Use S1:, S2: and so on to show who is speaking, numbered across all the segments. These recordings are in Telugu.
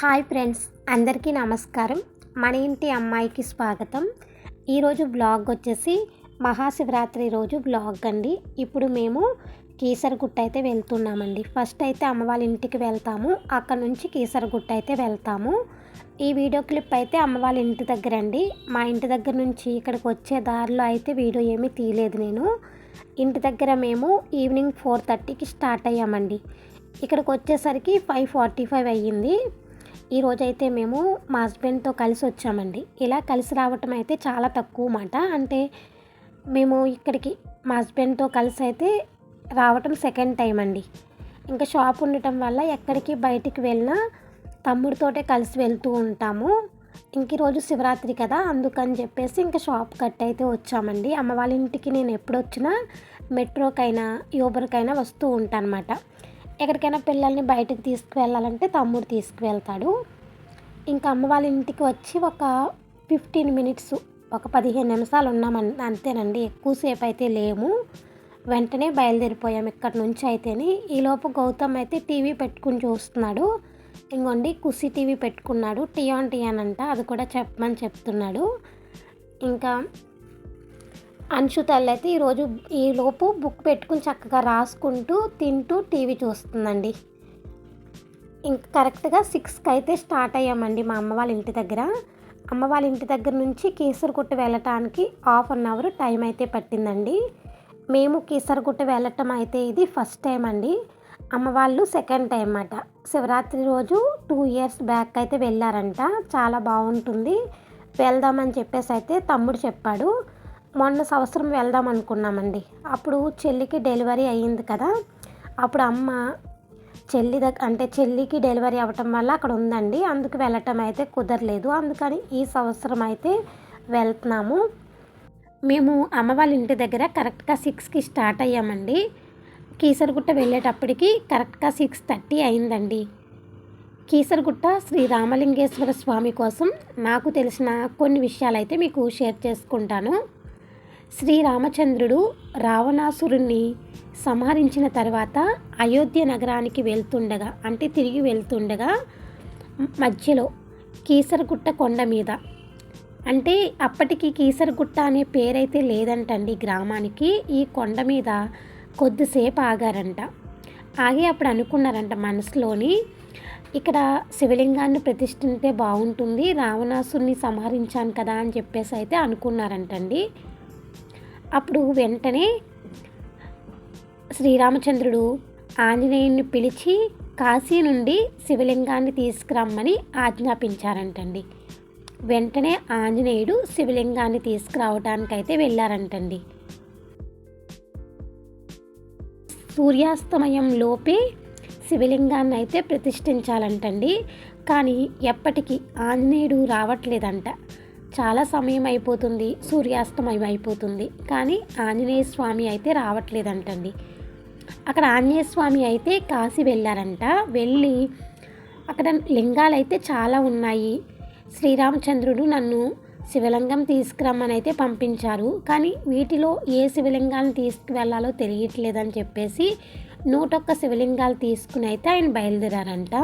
S1: హాయ్ ఫ్రెండ్స్ అందరికీ నమస్కారం. మన ఇంటి అమ్మాయికి స్వాగతం. ఈరోజు బ్లాగ్ వచ్చేసి మహాశివరాత్రి రోజు బ్లాగ్ అండి. ఇప్పుడు మేము కీసరగుట్ట అయితే వెళ్తున్నామండి. ఫస్ట్ అయితే అమ్మ వాళ్ళ ఇంటికి వెళ్తాము. అక్కడ నుంచి కీసరగుట్ట అయితే వెళ్తాము. ఈ వీడియో క్లిప్ అయితే అమ్మ వాళ్ళ ఇంటి దగ్గర అండి. మా ఇంటి దగ్గర నుంచి ఇక్కడికి వచ్చే దారిలో అయితే వీడియో ఏమీ తీయలేదు నేను. ఇంటి దగ్గర మేము ఈవినింగ్ ఫోర్ థర్టీకి స్టార్ట్ అయ్యామండి. ఇక్కడికి వచ్చేసరికి ఫైవ్ ఫార్టీ ఫైవ్ అయ్యింది. ఈరోజు అయితే మేము మా హస్బెండ్తో కలిసి వచ్చామండి. ఇలా కలిసి రావటం అయితే చాలా తక్కువ మాట. అంటే మేము ఇక్కడికి మా హస్బెండ్తో కలిసి అయితే రావటం సెకండ్ టైం అండి. ఇంకా షాప్ ఉండటం వల్ల ఎక్కడికి బయటికి వెళ్ళినా తమ్ముడితోటే కలిసి వెళ్తూ ఉంటాము. ఇంక ఈరోజు శివరాత్రి కదా అందుకని చెప్పేసి ఇంకా షాప్ కట్ అయితే వచ్చామండి. అమ్మ వాళ్ళ ఇంటికి నేను ఎప్పుడు వచ్చినా మెట్రోకైనా యూబర్కైనా వస్తూ ఉంటాను ఎక్కడికైనా పిల్లల్ని బయటకు తీసుకువెళ్ళాలంటే తమ్ముడు తీసుకువెళ్తాడు. ఇంకా అమ్మ వాళ్ళ ఇంటికి వచ్చి ఒక ఫిఫ్టీన్ మినిట్స్ ఒక పదిహేను నిమిషాలు ఉన్నామని అంతేనండి. ఎక్కువసేపు అయితే లేము. వెంటనే బయలుదేరిపోయాం ఇక్కడి నుంచి అయితేనే. ఈలోపు గౌతమ్ అయితే టీవీ పెట్టుకుని చూస్తున్నాడు. ఇంకోండి కుసి టీవీ పెట్టుకున్నాడు. టియాన్ టీ అంట అది కూడా చెప్పమని చెప్తున్నాడు. ఇంకా అంశు తల్లి అయితే ఈరోజు ఈలోపు బుక్ పెట్టుకుని చక్కగా రాసుకుంటూ తింటూ టీవీ చూస్తుందండి. ఇంక కరెక్ట్గా సిక్స్కి అయితే స్టార్ట్ అయ్యామండి మా అమ్మ వాళ్ళ ఇంటి దగ్గర. అమ్మ వాళ్ళ ఇంటి దగ్గర నుంచి కీసరగుట్ట వెళ్ళటానికి హాఫ్ అన్ అవర్ టైం అయితే పట్టిందండి. మేము కీసరగుట్ట వెళ్ళటం అయితే ఇది ఫస్ట్ టైం అండి. అమ్మ వాళ్ళు సెకండ్ టైం అన్నమాట శివరాత్రి రోజు టూ ఇయర్స్ బ్యాక్ అయితే వెళ్ళారంట. చాలా బాగుంటుంది. వెళ్దామని చెప్పేసి అయితే తమ్ముడు చెప్పాడు. మొన్న సంవత్సరం వెళ్దాం అనుకున్నామండి. అప్పుడు చెల్లికి డెలివరీ అయ్యింది కదా. అప్పుడు అమ్మ చెల్లి దగ్గర అంటే చెల్లికి డెలివరీ అవ్వటం వల్ల అక్కడ ఉందండి. అందుకు వెళ్ళటం అయితే కుదరలేదు. అందుకని ఈ సంవత్సరం అయితే వెళ్తున్నాము. మేము అమ్మ వాళ్ళ ఇంటి దగ్గర కరెక్ట్గా సిక్స్కి స్టార్ట్ అయ్యామండి. కీసరగుట్ట వెళ్ళేటప్పటికి కరెక్ట్గా సిక్స్ థర్టీ అయిందండి. కీసరగుట్ట శ్రీ రామలింగేశ్వర స్వామి కోసం నాకు తెలిసిన కొన్ని విషయాలు అయితే మీకు షేర్ చేసుకుంటాను. శ్రీరామచంద్రుడు రావణాసురుణ్ణి సంహరించిన తర్వాత అయోధ్య నగరానికి వెళ్తుండగా అంటే తిరిగి వెళ్తుండగా మధ్యలో కీసరగుట్ట కొండ మీద. అంటే అప్పటికి కీసరగుట్ట అనే పేరైతే లేదంటండి గ్రామానికి. ఈ కొండ మీద కొద్దిసేపు ఆగారంట. ఆగి అప్పుడు అనుకున్నారంట మనసులోని ఇక్కడ శివలింగాన్ని ప్రతిష్ఠింటే బాగుంటుంది రావణాసుని సంహరించాను కదా అని చెప్పేసి అయితే అనుకున్నారంటండి. అప్పుడు వెంటనే శ్రీరామచంద్రుడు ఆంజనేయుని పిలిచి కాశీ నుండి శివలింగాన్ని తీసుకురమ్మని ఆజ్ఞాపించారంటండి. వెంటనే ఆంజనేయుడు శివలింగాన్ని తీసుకురావడానికైతే వెళ్ళారంటండి. సూర్యాస్తమయం లోపే శివలింగాన్ని అయితే ప్రతిష్ఠించాలంటండి. కానీ ఎప్పటికీ ఆంజనేయుడు రావట్లేదంట. చాలా సమయం అయిపోతుంది సూర్యాస్తమయం అయిపోతుంది. కానీ ఆంజనేయ స్వామి అయితే రావట్లేదంటండి. అక్కడ ఆంజనేయ స్వామి అయితే కాశీ వెళ్ళారంట. వెళ్ళి అక్కడ లింగాలు అయితే చాలా ఉన్నాయి. శ్రీరామచంద్రుడు నన్ను శివలింగం తీసుకురమ్మని అయితే పంపించారు. కానీ వీటిలో ఏ శివలింగాలను తీసుకువెళ్ళాలో తెలియట్లేదని చెప్పేసి నూటొక్క శివలింగాలు తీసుకుని అయితే ఆయన బయలుదేరారంట.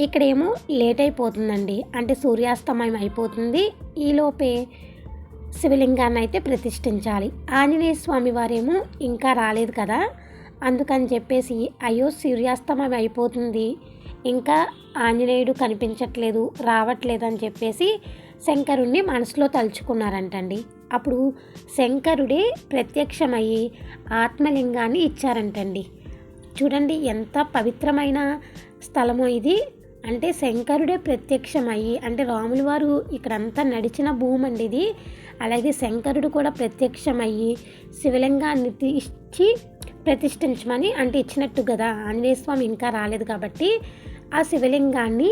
S1: ఇక్కడేమో లేట్ అయిపోతుందండి. అంటే సూర్యాస్తమయం అయిపోతుంది. ఈలోపే శివలింగాన్ని అయితే ప్రతిష్ఠించాలి. ఆంజనేయ స్వామి వారేమో ఇంకా రాలేదు కదా. అందుకని చెప్పేసి అయ్యో సూర్యాస్తమయం అయిపోతుంది. ఇంకా ఆంజనేయుడు కనిపించట్లేదు రావట్లేదు అని చెప్పేసి శంకరుణ్ణి మనసులో తలుచుకున్నారంటండి. అప్పుడు శంకరుడే ప్రత్యక్షమయ్యి ఆత్మలింగాన్ని ఇచ్చారంటండి. చూడండి ఎంత పవిత్రమైన స్థలమో ఇది. అంటే శంకరుడే ప్రత్యక్షమయ్యి అంటే రాముల వారు ఇక్కడంతా నడిచిన భూమి అండి ఇది. అలాగే శంకరుడు కూడా ప్రత్యక్షమయ్యి శివలింగాన్ని ఇచ్చి ప్రతిష్ఠించమని అంటే ఇచ్చినట్టు కదా. ఆంజనేయ స్వామి ఇంకా రాలేదు కాబట్టి ఆ శివలింగాన్ని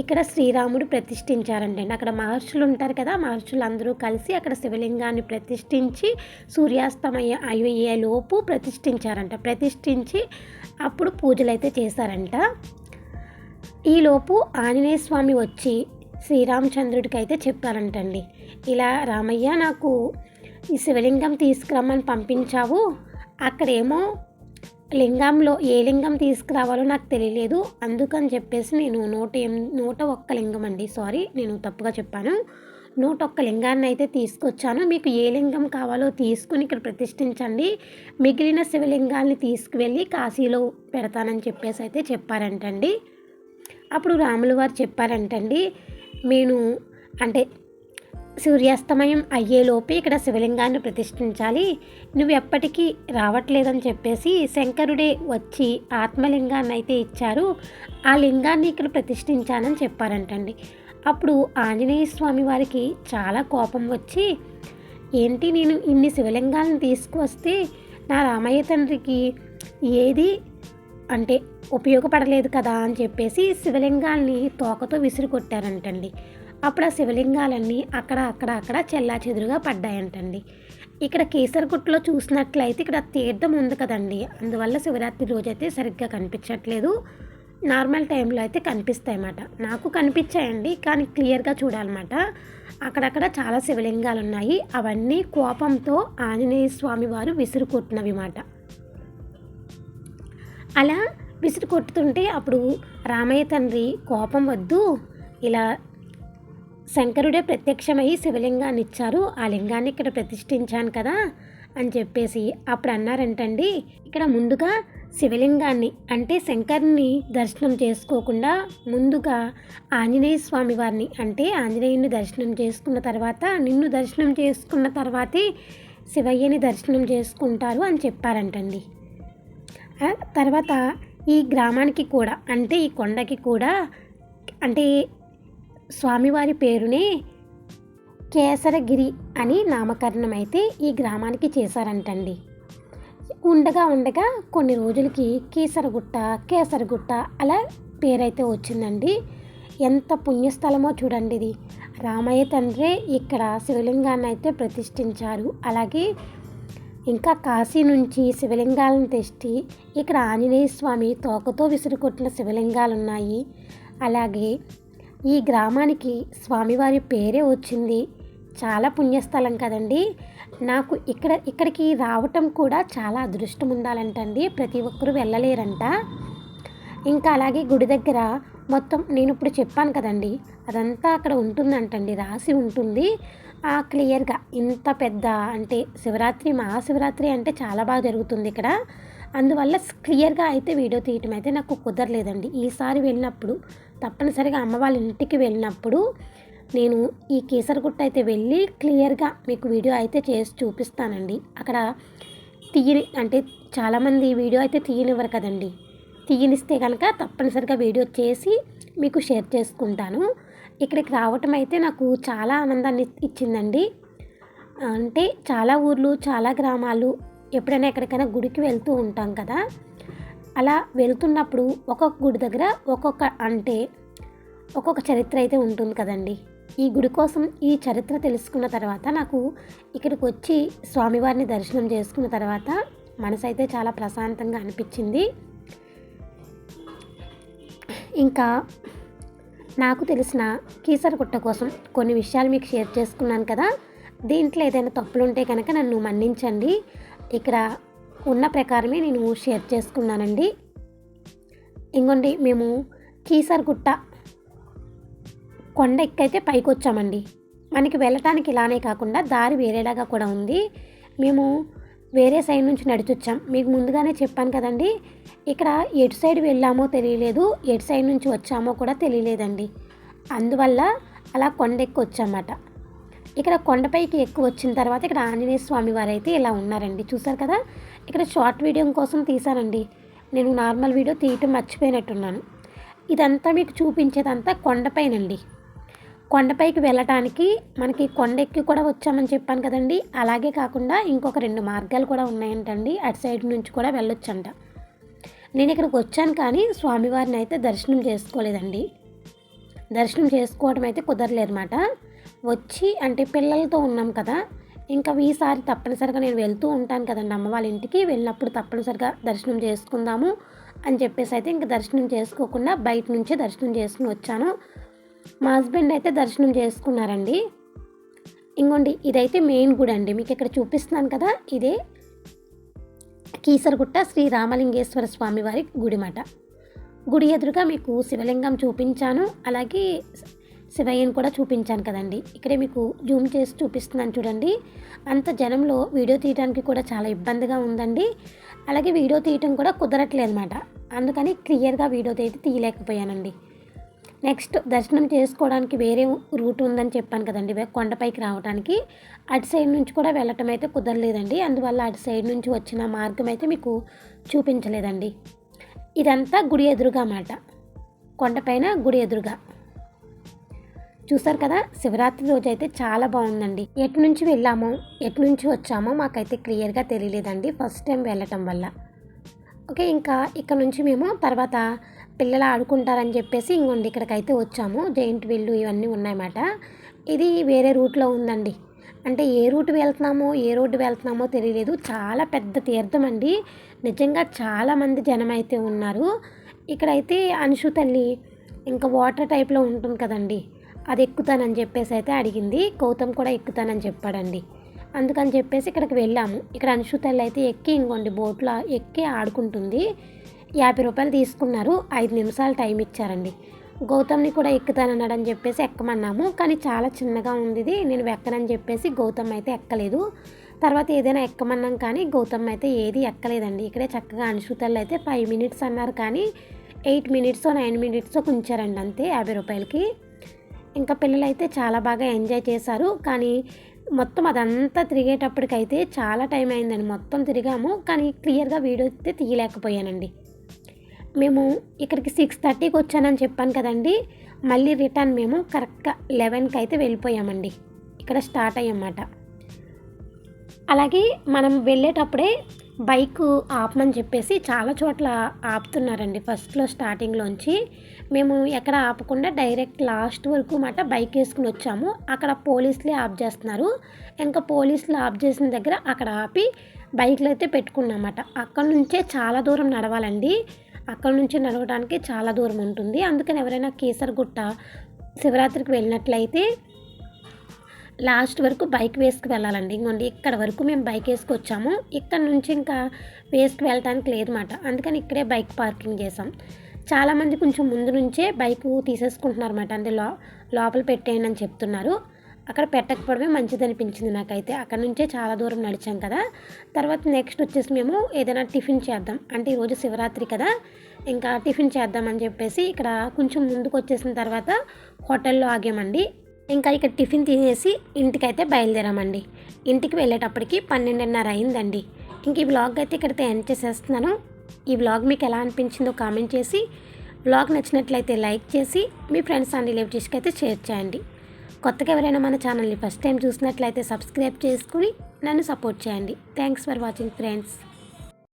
S1: ఇక్కడ శ్రీరాముడు ప్రతిష్ఠించారంటండి. అక్కడ మహర్షులు ఉంటారు కదా మహర్షులు అందరూ కలిసి అక్కడ శివలింగాన్ని ప్రతిష్ఠించి సూర్యాస్తమయ అయ్యే లోపు ప్రతిష్ఠించారంట. ప్రతిష్ఠించి అప్పుడు పూజలు అయితే చేశారంట. ఈలోపు ఆంజనేయ స్వామి వచ్చి శ్రీరామచంద్రుడికి అయితే చెప్పారంటండి. ఇలా రామయ్య నాకు ఈ శివలింగం తీసుకురమ్మని పంపించావు. అక్కడేమో లింగంలో ఏ లింగం తీసుకురావాలో నాకు తెలియలేదు. అందుకని చెప్పేసి నేను నూట ఎం నూట ఒక్క లింగం అండి. సారీ నేను తప్పుగా చెప్పాను. నూట ఒక్క లింగాన్ని అయితే తీసుకొచ్చాను. మీకు ఏ లింగం కావాలో తీసుకుని ఇక్కడ ప్రతిష్ఠించండి. మిగిలిన శివలింగాల్ని తీసుకువెళ్ళి కాశీలో పెడతానని చెప్పేసి అయితే చెప్పారంటండి. అప్పుడు రాములు వారు చెప్పారంటండి నేను అంటే సూర్యాస్తమయం అయ్యేలోపే ఇక్కడ శివలింగాన్ని ప్రతిష్ఠించాలి. నువ్వు ఎప్పటికీ రావట్లేదని చెప్పేసి శంకరుడే వచ్చి ఆత్మలింగాన్ని అయితే ఇచ్చారు. ఆ లింగాన్ని ఇక్కడ ప్రతిష్ఠించానని చెప్పారంటండి. అప్పుడు ఆంజనేయ స్వామి వారికి చాలా కోపం వచ్చి ఏంటి నేను ఇన్ని శివలింగాలను తీసుకువస్తే నా రామయ్య తండ్రికి ఏది అంటే ఉపయోగపడలేదు కదా అని చెప్పేసి శివలింగాల్ని తోకతో విసిరి కొట్టారంటండి అప్పుడు ఆ శివలింగాలన్నీ అక్కడ అక్కడ అక్కడ చెల్లా చెదురుగా పడ్డాయంటండి. ఇక్కడ కేసరగుట్టలో చూసినట్లయితే ఇక్కడ తీర్థం ఉంది కదండి. అందువల్ల శివరాత్రి రోజైతే సరిగ్గా కనిపించట్లేదు. నార్మల్ టైంలో అయితే కనిపిస్తాయి అన్నమాట నాకు కనిపించాయండి కానీ క్లియర్గా చూడాలన్నమాట. అక్కడక్కడ చాలా శివలింగాలు ఉన్నాయి అవన్నీ కోపంతో ఆంజనేయ స్వామి వారు విసురు కొట్టినవి మాట అలా విసురు కొట్టుతుంటే అప్పుడు రామయ్య తండ్రి కోపం వద్దు. ఇలా శంకరుడే ప్రత్యక్షమై శివలింగాన్ని ఇచ్చారు. ఆ లింగాన్ని ఇక్కడ ప్రతిష్ఠించాను కదా అని చెప్పేసి అప్పుడు అన్నారంటండి. ఇక్కడ ముందుగా శివలింగాన్ని అంటే శంకర్ని దర్శనం చేసుకోకుండా ముందుగా ఆంజనేయ స్వామి వారిని అంటే ఆంజనేయుని దర్శనం చేసుకున్న తర్వాత నిన్ను దర్శనం చేసుకున్న తర్వాతే శివయ్యని దర్శనం చేసుకుంటారు అని చెప్పారంటండి. తర్వాత ఈ గ్రామానికి కూడా అంటే ఈ కొండకి కూడా అంటే స్వామివారి పేరునే కేసరగిరి అని నామకరణం అయితే ఈ గ్రామానికి చేశారంటండి. ఉండగా ఉండగా కొన్ని రోజులకి కీసరగుట్ట కేసరగుట్ట అలా పేరైతే వచ్చిందండి. ఎంత పుణ్యస్థలమో చూడండి ఇది రామయ్య తండ్రే ఇక్కడ శివలింగాన్ని అయితే ప్రతిష్ఠించారు. అలాగే ఇంకా కాశీ నుంచి శివలింగాలను తెచ్చి ఇక్కడ ఆంజనేయ స్వామి తోకతో విసురుకొట్టిన శివలింగాలు ఉన్నాయి అలాగే ఈ గ్రామానికి స్వామివారి పేరే వచ్చింది. చాలా పుణ్యస్థలం కదండి. నాకు ఇక్కడ ఇక్కడికి రావటం కూడా చాలా అదృష్టం ఉండాలంటండి ప్రతి ఒక్కరూ వెళ్ళలేరంట. ఇంకా అలాగే గుడి దగ్గర మొత్తం నేను ఇప్పుడు చెప్పాను కదండి అదంతా అక్కడ ఉంటుందంటండి రాసి ఉంటుంది. క్లియర్గా ఇంత పెద్ద అంటే శివరాత్రి మహాశివరాత్రి అంటే చాలా బాగా జరుగుతుంది ఇక్కడ. అందువల్ల క్లియర్గా అయితే వీడియో తీయటం అయితే నాకు కుదరలేదండి. ఈసారి వెళ్ళినప్పుడు తప్పనిసరిగా అమ్మ వాళ్ళ ఇంటికి వెళ్ళినప్పుడు నేను ఈ కేసరగుట్ట అయితే వెళ్ళి క్లియర్గా మీకు వీడియో అయితే చేసి చూపిస్తానండి. అక్కడ తీయని అంటే చాలామంది వీడియో అయితే తీయనివ్వరు కదండి. తీయనిస్తే కనుక తప్పనిసరిగా వీడియో చేసి మీకు షేర్ చేసుకుంటాను. ఇక్కడికి రావటం అయితే నాకు చాలా ఆనందాన్ని ఇచ్చిందండి. అంటే చాలా ఊర్లు చాలా గ్రామాలు ఎప్పుడైనా ఎక్కడికైనా గుడికి వెళ్తూ ఉంటాం కదా. అలా వెళ్తున్నప్పుడు ఒక్కొక్క గుడి దగ్గర ఒక్కొక్క అంటే ఒక్కొక్క చరిత్ర అయితే ఉంటుంది కదండి. ఈ గుడి కోసం ఈ చరిత్ర తెలుసుకున్న తర్వాత నాకు ఇక్కడికి వచ్చి స్వామివారిని దర్శనం చేసుకున్న తర్వాత మనసు అయితే చాలా ప్రశాంతంగా అనిపించింది. ఇంకా నాకు తెలిసిన కీసరగుట్ట కోసం కొన్ని విషయాలు మీకు షేర్ చేసుకున్నాను కదా. దీంట్లో ఏదైనా తప్పులు ఉంటే కనుక నన్ను మన్నించండి. ఇక్కడ ఉన్న ప్రకారమే నేను షేర్ చేసుకున్నానండి. ఇంకోండి మేము కీసరగుట్ట కొండ ఎక్కైతే పైకి వచ్చామండి మనకి వెళ్ళటానికి ఇలానే కాకుండా దారి వేరేలాగా కూడా ఉంది. మేము వేరే సైడ్ నుంచి నడిచొచ్చాం. మీకు ముందుగానే చెప్పాను కదండి ఇక్కడ ఎటు సైడ్ వెళ్ళామో తెలియలేదు ఎటు సైడ్ నుంచి వచ్చామో కూడా తెలియలేదండి. అందువల్ల అలా కొండెక్కి వచ్చామాట ఇక్కడ కొండపైకి ఎక్కువ వచ్చిన తర్వాత ఇక్కడ ఆంజనేయ స్వామి వారు అయితే ఇలా ఉన్నారండి. చూసారు కదా ఇక్కడ షార్ట్ వీడియో కోసం తీశానండి. నేను నార్మల్ వీడియో తీయటం మర్చిపోయినట్టున్నాను. ఇదంతా మీకు చూపించేదంతా కొండపైనండి కొండపైకి వెళ్ళటానికి మనకి కొండెక్కి కూడా వచ్చామని చెప్పాను కదండి. అలాగే కాకుండా ఇంకొక రెండు మార్గాలు కూడా ఉన్నాయంటండి. అటు సైడ్ నుంచి కూడా వెళ్ళొచ్చంట. నేను ఇక్కడికి వచ్చాను కానీ స్వామివారిని అయితే దర్శనం చేసుకోలేదండి. దర్శనం చేసుకోవడం అయితే కుదరలేదన్నమాట. వచ్చి అంటే పిల్లలతో ఉన్నాం కదా. ఇంకా ఈసారి తప్పనిసరిగా నేను వెళ్తూ ఉంటాను కదండి అమ్మ వాళ్ళ ఇంటికి. వెళ్ళినప్పుడు తప్పనిసరిగా దర్శనం చేసుకుందాము అని చెప్పేసి అయితే ఇంకా దర్శనం చేసుకోకుండా బయట నుంచే దర్శనం చేసుకుని వచ్చాను. మా హస్బెండ్ అయితే దర్శనం చేసుకున్నారండి. ఇంకోండి ఇదైతే మెయిన్ గుడి అండి. మీకు ఇక్కడ చూపిస్తున్నాను కదా ఇదే కీసరగుట్ట శ్రీ రామలింగేశ్వర స్వామి వారి గుడిమాట గుడి ఎదురుగా మీకు శివలింగం చూపించాను అలాగే శివయ్యను కూడా చూపించాను కదండి. ఇక్కడే మీకు జూమ్ చేసి చూపిస్తున్నాను చూడండి. అంత జనంలో వీడియో తీయడానికి కూడా చాలా ఇబ్బందిగా ఉందండి. అలాగే వీడియో తీయటం కూడా కుదరట్లేదు అనమాట అందుకని క్లియర్గా వీడియో అయితే తీయలేకపోయానండి. నెక్స్ట్ దర్శనం చేసుకోవడానికి వేరే రూట్ ఉందని చెప్పాను కదండి. కొండపైకి రావడానికి అటు సైడ్ నుంచి కూడా వెళ్ళటం అయితే కుదరలేదండి. అందువల్ల అటు సైడ్ నుంచి వచ్చిన మార్గం అయితే మీకు చూపించలేదండి. ఇదంతా గుడి ఎదురుగా అన్నమాట. కొండపైన గుడి ఎదురుగా. చూసారు కదా శివరాత్రి రోజు అయితే చాలా బాగుందండి. ఎటు నుంచి వెళ్ళామో ఎటు నుంచి వచ్చామో మాకైతే క్లియర్గా తెలియలేదండి. ఫస్ట్ టైం వెళ్ళటం వల్ల. ఓకే ఇంకా ఇక్కడ నుంచి మేము తర్వాత పిల్లలు ఆడుకుంటారని చెప్పేసి ఇంకొండి ఇక్కడికైతే వచ్చాము. జైంట్ వీళ్ళు ఇవన్నీ ఉన్నాయన్నమాట. ఇది వేరే రూట్లో ఉందండి. అంటే ఏ రూట్ వెళ్తున్నామో ఏ రోడ్డు వెళ్తున్నామో తెలియలేదు. చాలా పెద్ద తీర్థం అండి. నిజంగా చాలామంది జనం అయితే ఉన్నారు. ఇక్కడైతే అంశు తల్లి ఇంకా వాటర్ టైప్లో ఉంటుంది కదండి. అది ఎక్కుతానని చెప్పేసి అయితే అడిగింది. గౌతమ్ కూడా ఎక్కుతానని చెప్పాడండి. అందుకని చెప్పేసి ఇక్కడికి వెళ్ళాము. ఇక్కడ అనుషుతల్లి అయితే ఎక్కి ఇంకోండి బోట్లో ఎక్కి ఆడుకుంటుంది. యాభై రూపాయలు తీసుకున్నారు. ఐదు నిమిషాలు టైం ఇచ్చారండి. గౌతమ్ని కూడా ఎక్కుతానన్నాడని చెప్పేసి ఎక్కమన్నాము. కానీ చాలా చిన్నగా ఉంది ఇది. నేను ఎక్కనని చెప్పేసి గౌతమ్ అయితే ఎక్కలేదు. తర్వాత ఏదైనా ఎక్కమన్నాం కానీ గౌతమ్ అయితే ఏది ఎక్కలేదండి. ఇక్కడే చక్కగా అనుషుతల్లో అయితే ఫైవ్ మినిట్స్ అన్నారు కానీ ఎయిట్ మినిట్స్ నైన్ మినిట్స్ ఉంచారండి అంతే యాభై రూపాయలకి. ఇంకా పిల్లలు అయితే చాలా బాగా ఎంజాయ్ చేశారు. కానీ మొత్తం అదంతా తిరిగేటప్పటికైతే చాలా టైం అయిందండి. మొత్తం తిరిగాము. కానీ క్లియర్గా వీడియో అయితే తీయలేకపోయానండి. మేము ఇక్కడికి సిక్స్ థర్టీకి వచ్చానని చెప్పాను కదండి. మళ్ళీ రిటర్న్ మేము కరెక్ట్గా లెవెన్కి అయితే వెళ్ళిపోయామండి. ఇక్కడ స్టార్ట్ అయ్యమాట అలాగే మనం వెళ్ళేటప్పుడే బైక్ ఆపమని చెప్పేసి చాలా చోట్ల ఆపుతున్నారండి. ఫస్ట్లో స్టార్టింగ్లోంచి మేము ఎక్కడ ఆపకుండా డైరెక్ట్ లాస్ట్ వరకు మాట బైక్ వేసుకుని వచ్చాము. అక్కడ పోలీసులే ఆఫ్ చేస్తున్నారు. ఇంకా పోలీసులు ఆఫ్ చేసిన దగ్గర అక్కడ ఆపి బైక్లు అయితే పెట్టుకున్నామాట. అక్కడ నుంచే చాలా దూరం నడవాలండి. అక్కడ నుంచి నడవడానికి చాలా దూరం ఉంటుంది. అందుకని ఎవరైనా కేసరగుట్ట శివరాత్రికి వెళ్ళినట్లయితే లాస్ట్ వరకు బైక్ వేసుకు వెళ్ళాలండి. ఇంకోండి ఇక్కడ వరకు మేము బైక్ వేసుకొచ్చాము. ఇక్కడ నుంచి ఇంకా వేసుకు వెళ్ళటానికి లేదన్నమాట. అందుకని ఇక్కడే బైక్ పార్కింగ్ చేసాం చాలామంది కొంచెం ముందు నుంచే బైక్ తీసేసుకుంటున్నారు అనమాట అంటే లో లోపల పెట్టేయండి అని చెప్తున్నారు. అక్కడ పెట్టకపోవడమే మంచిది అనిపించింది నాకైతే. అక్కడ నుంచే చాలా దూరం నడిచాం కదా. తర్వాత నెక్స్ట్ వచ్చేసి మేము ఏదైనా టిఫిన్ చేద్దాం. అంటే ఈరోజు శివరాత్రి కదా. ఇంకా టిఫిన్ చేద్దామని చెప్పేసి ఇక్కడ కొంచెం ముందుకు వచ్చేసిన తర్వాత హోటల్లో ఆగామండి. ఇంకా ఇక్కడ టిఫిన్ తినేసి ఇంటికైతే బయలుదేరామండి. ఇంటికి వెళ్ళేటప్పటికి పన్నెండున్నర అయిందండి. ఇంక ఈ బ్లాగ్ అయితే ఇక్కడితో ఎండ్ చేసేస్తున్నాను. ఈ బ్లాగ్ మీకు ఎలా అనిపించిందో కామెంట్ చేసి బ్లాగ్ నచ్చినట్లయితే లైక్ చేసి మీ ఫ్రెండ్స్ అండ్ రిలేటివ్స్కి అయితే షేర్ చేయండి. కొత్తగా ఎవరైనా మన ఛానల్ని ఫస్ట్ టైం చూసినట్లయితే సబ్స్క్రైబ్ చేసుకుని నన్ను సపోర్ట్ చేయండి. Thanks for watching friends